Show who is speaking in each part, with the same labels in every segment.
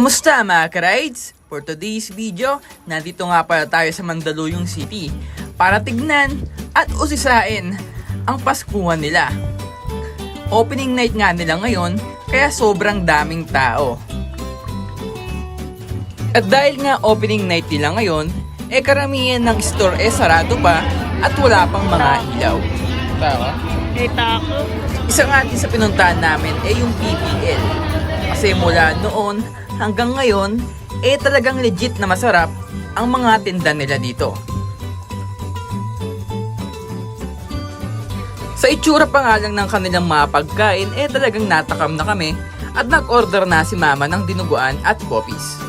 Speaker 1: Kamusta mga ka-rides? For today's video, nandito nga pala tayo sa Mandaluyong City para tignan at usisain ang Paskuhan nila. Opening night nga nila ngayon, kaya sobrang daming tao. At dahil nga opening night nila ngayon, eh karamihan ng store eh sarado pa at wala pang mga ilaw. Tama?
Speaker 2: Kita ako.
Speaker 1: Isa nga din sa pinuntahan namin ay yung PPL. Kasi mula noon hanggang ngayon, eh talagang legit na masarap ang mga tinda nila dito. Sa itsura pa nga lang ng kanilang mga pagkain, eh talagang natakam na kami at nag-order na si mama ng dinuguan at popis.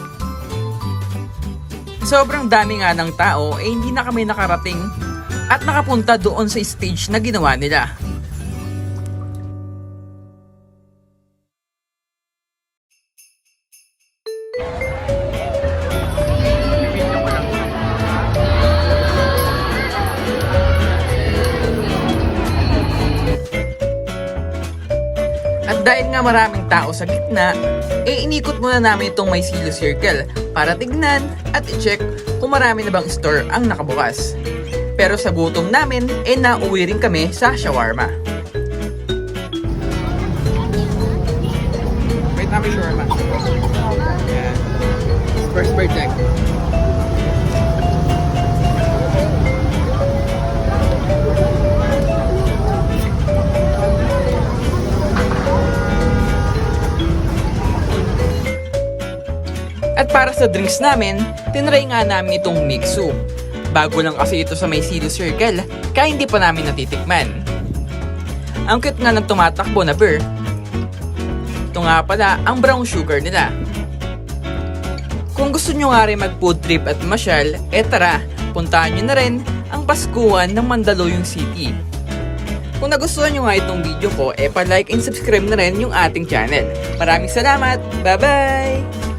Speaker 1: Sobrang dami nga ng tao, eh hindi na kami nakarating at nakapunta doon sa stage na ginawa nila. Dahil nga maraming tao sa gitna, eh inikot muna namin itong may silo circle para tignan at i-check kung marami na bang store ang nakabukas. Pero sa gutom namin, eh nauwi rin kami sa shawarma. Wait namin shawarma. At para sa drinks namin, tinry nga namin itong mixu. Bago lang kasi ito sa may Silo Circle, kaya hindi pa namin natitikman. Ang cute nga ng tumatakbo na beer. Ito nga pala ang brown sugar nila. Kung gusto nyo nga rin mag food trip at masyal, eh tara, puntahan nyo na rin ang Paskuhan ng Mandaluyong City. Kung nagustuhan nyo nga itong video ko, eh pa-like and subscribe na rin yung ating channel. Maraming salamat! Bye-bye!